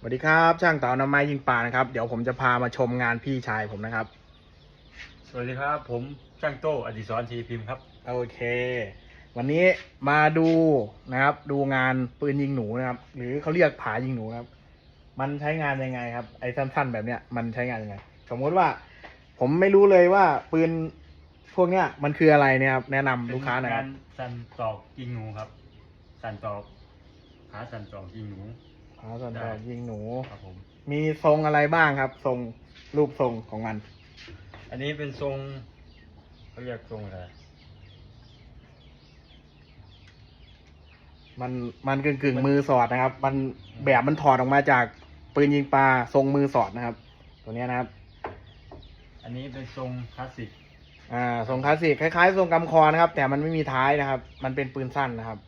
สวัสดีครับช่างเต่าน้ำไม้ยิงปลานะครับ เดี๋ยวผมจะพามาชมงานพี่ชายผมนะครับ สวัสดีครับ ผมช่างโต้อดิศรทีพิมพ์ครับโอเค วันนี้มาดูนะครับ ดูงานปืนยิงหนูนะครับ หรือเขาเรียกผายิงหนูครับ มันใช้งานยังไงครับ ไอ้สั้นๆแบบเนี้ยมันใช้งานยังไง สมมติว่า ผมไม่รู้เลยว่าปืนพวกเนี้ยมันคืออะไรเนี่ยครับแนะนำลูกค้าหน่อยคการับรสั่นตอกยิงหนูครับ สั่นตอกหาสั่นตอกยิงหนู ผาสันตอกยิงหนู ครับผม มีทรงอะไรบ้างครับ ทรงรูปทรงของมัน อันนี้เป็นทรงเขาเรียกทรงอะไรมันมันกึ่งกึ่งๆมือสอดนะครับ มันแบบมันถอดออกมาจากปืนยิงปลาทรงมือสอดนะครับ ตัวเนี้ยนะครับ อันนี้เป็นทรงคลาสสิกอ่าทรงคลาสสิกคล้ายๆทรงกำคอนะครับ แต่มันไม่มีท้ายนะครับ มันเป็นปืนสั้นนะครับ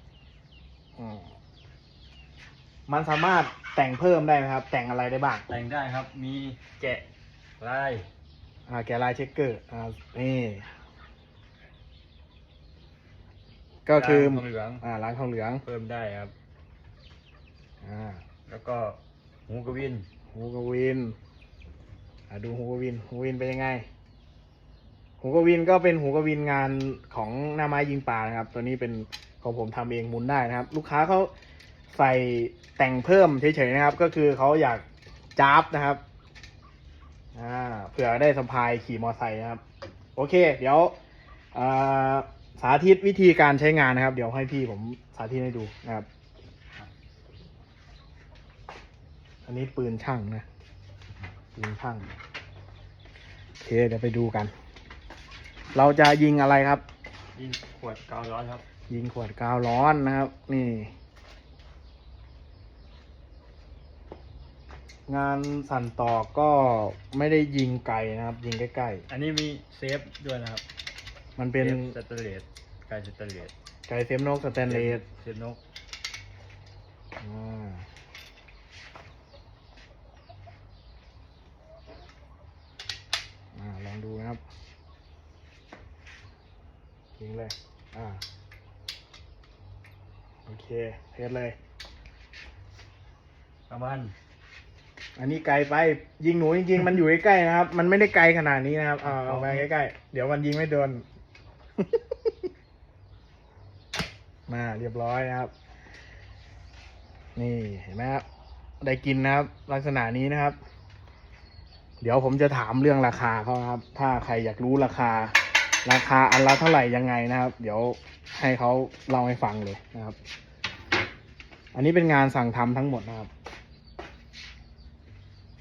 อืม มันสามารถแต่งเพิ่มได้ไหมครับ แต่งอะไรได้บ้าง แต่งได้ครับ มีแกะลาย อ่าแกะลายเช็คเกอร์อ่านี่ก็คือลายทองเหลือง อ่าล้างทองเหลืองเพิ่มได้ครับ อ่าแล้วก็หูกระวิน หูกวินอ่าดูหูกวินหูกวินเป็นยังไง หูกวินก็เป็นหูกวินงานของหน้าไม้ยิงปลานะครับ ตัวนี้เป็นของผมทำเองหมุนได้นะครับ ลูกค้าเขา ใส่แต่งเพิ่มเฉยๆนะครับ ก็คือเขาอยากจ้าบนะครับอ่าเผื่อได้สะพายขี่มอไซค์นะครับ โอเค เดี๋ยวอ่าสาธิตวิธีการใช้งานนะครับ เดี๋ยวให้พี่ผมสาธิตให้ดูนะครับ อันนี้ปืนช่างนะปืนช่างโอเคเดี๋ยวไปดูกัน เราจะยิงอะไรครับ ยิงขวดกาวร้อนครับ ยิงขวดกาวร้อนนะครับ นี่ งานสั่นตอกก็ไม่ได้ยิงไกลนะครับ ยิงใกล้อันนี้มีเซฟด้วยนะครับๆมันเป็นซฟสเตนเลสไกสเตนเลสไกเซมนกสแตนเลสเซฟนกอ่าอ่าลองดูนะครับยิงเลยอ่าโอเคเทสเลยประมาณ อันนี้ไกลไปยิงหนูจริงๆมันอยู่ใกล้ๆนะครับ มันไม่ได้ไกลขนาดนี้นะครับเอาเอาไปใกล้ๆเดี๋ยวมันยิงไม่โดน มาเรียบร้อยนะครับ นี่เห็นไหมครับได้กินนะครับ ลักษณะนี้นะครับ เดี๋ยวผมจะถามเรื่องราคาเขาครับ ถ้าใครอยากรู้ราคา ราคาอันละเท่าไหร่ยังไงนะครับ เดี๋ยวให้เขาเล่าให้ฟังเลยนะครับ อันนี้เป็นงานสั่งทำทั้งหมดนะครับ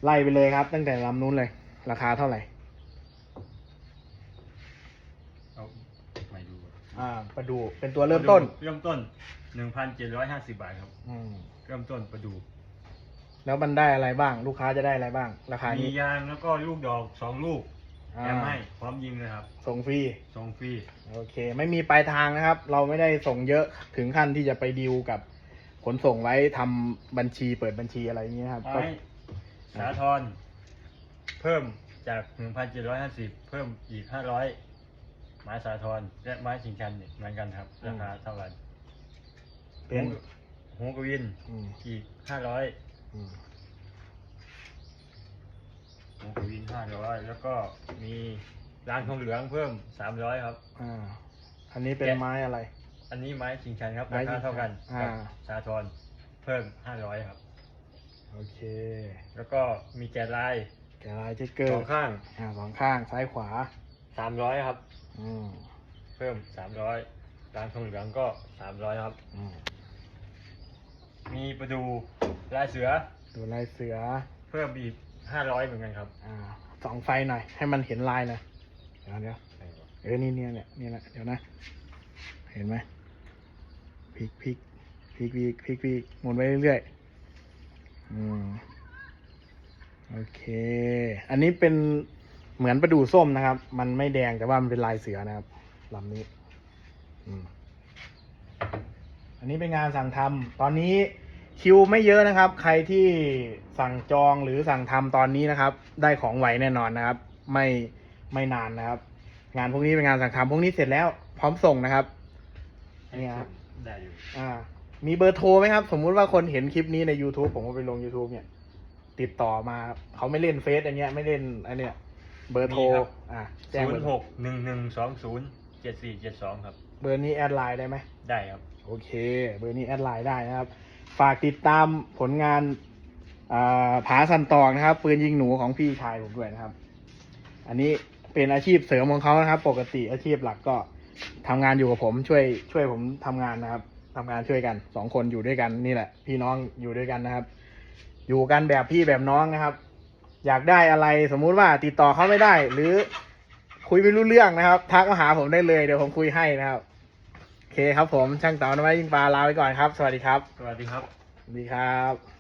ไล่ไปเลยครับ ตั้งแต่ลำนู้นเลย ราคาเท่าไหร่ เอาไม่ดูอ่าประดูเป็นตัวเริ่มต้น เริ่มต้นหนึ่งพันเจ็ดร้อยห้าสิบบาทครับ อืม เริ่มต้นประดู แล้วมันได้อะไรบ้าง ลูกค้าจะได้อะไรบ้าง ราคามีนี้ยางแล้วก็ลูกดอกสองลูกอ่าแถมให้พร้อมยิงเลยครับ ส่งฟรี ส่งฟรี โอเค ไม่มีปลายทางนะครับ เราไม่ได้ส่งเยอะถึงขั้นที่จะไปดีลกับขนส่งไว้ทำบัญชีเปิดบัญชีอะไรอย่างนี้นะครับไม้ก็ สาทรเพิ่มจากหนึ่งพันเจ็ดร้อยห้าสิบเพิ่มอีกห้าร้อยไม้สาทรและไม้ชิงชันเนี่ยเหมือนกันครับราคาเท่ากันเป็นหูกวินอืมอีกห้าร้อยอืมหูกวินห้าร้อยแล้วก็มีรางทองเหลืองเพิ่มสามร้อยครับ อ่าอันนี้เป็นแกะไม้อะไร อันนี้ไม้ชิงชันครับไม้ราชิคางชันเท่ากันอ่ากับสาทรเพิ่มห้าร้อยครับ โอเค แล้วก็มีแกะลายแกะลายเช็คเกอสร์องข้างอ่าสองข้างซ้ายขวาสามร้อยครับ อืมเพิ่มสามร้อยรางทองเหลืองก็สามร้อยครับ อืมมีประดูลายเสือดูลายเสือ เพิ่มอีกห้าร้อยเหมือนกันครับอ่าส่องไฟหน่อย ให้มันเห็นลายหน่อยเดี๋ยวเดี๋ยวเออนี่เนี่ยเนี่ยนี่แหละเดี๋ยวนะ เห็นไหมพลิกพลิกพลิกพลิกพลิกพลิกหมุนไปเรื่อยๆอืมโอเค อันนี้เป็นเหมือนประดู่ส้มนะครับ มันไม่แดงแต่ว่ามันเป็นลายเสือนะครับลำนี้อืมอันนี้เป็นงานสั่งทำตอนนี้คิวไม่เยอะนะครับ ใครที่สั่งจองหรือสั่งทำตอนนี้นะครับ ได้ของไหวแน่นอนนะครับ ไม่ไม่นานนะครับ งานพวกนี้เป็นงานสั่งทำพวกนี้เสร็จแล้ว พร้อมส่งนะครับนี่ครับได้อยู่อ่า มีเบอร์โทรไหมครับ สมมุติว่าคนเห็นคลิปนี้ใน YouTube ผมก็ไปลง YouTube เนี่ย ติดต่อมา เขาไม่เล่นเฟซอันเนี้ยไม่เล่นอันเนี้ยเบอร์โทรมีครับ อะแจ้งศูเบนอย์ร์หกหนึ่งหนึ่งสองศูนย์เจ็ดสี่เจ็ดสองครับ เบอร์นี้แอดไลน์ได้ไหม ได้ครับ โอเค เบอร์นี้แอดไลน์ได้นะครับ ฝากติดตามผลงานอ่าผาสันตองนะครับ ปืนยิงหนูของพี่ชายผมด้วยนะครับ อันนี้เป็นอาชีพเสริมของเขานะครับ ปกติอาชีพหลักก็ทำงานอยู่กับผมช่วยช่วยผมทำงานนะครับทำงานช่วยกันสองคนอยู่ด้วยกันนี่แหละ พี่น้องอยู่ด้วยกันนะครับ อยู่กันแบบพี่แบบน้องนะครับ อยากได้อะไรสมมุติว่าติดต่อเขาไม่ได้ หรือคุยไม่รู้เรื่องนะครับ ทักมาหาผมได้เลยเดี๋ยวผมคุยให้นะครับโอเคครับผมช่างเต๋านวัยยิงปลาลาไปก่อนครับ สวัสดีครับ สวัสดีครับ สวัสดีครับ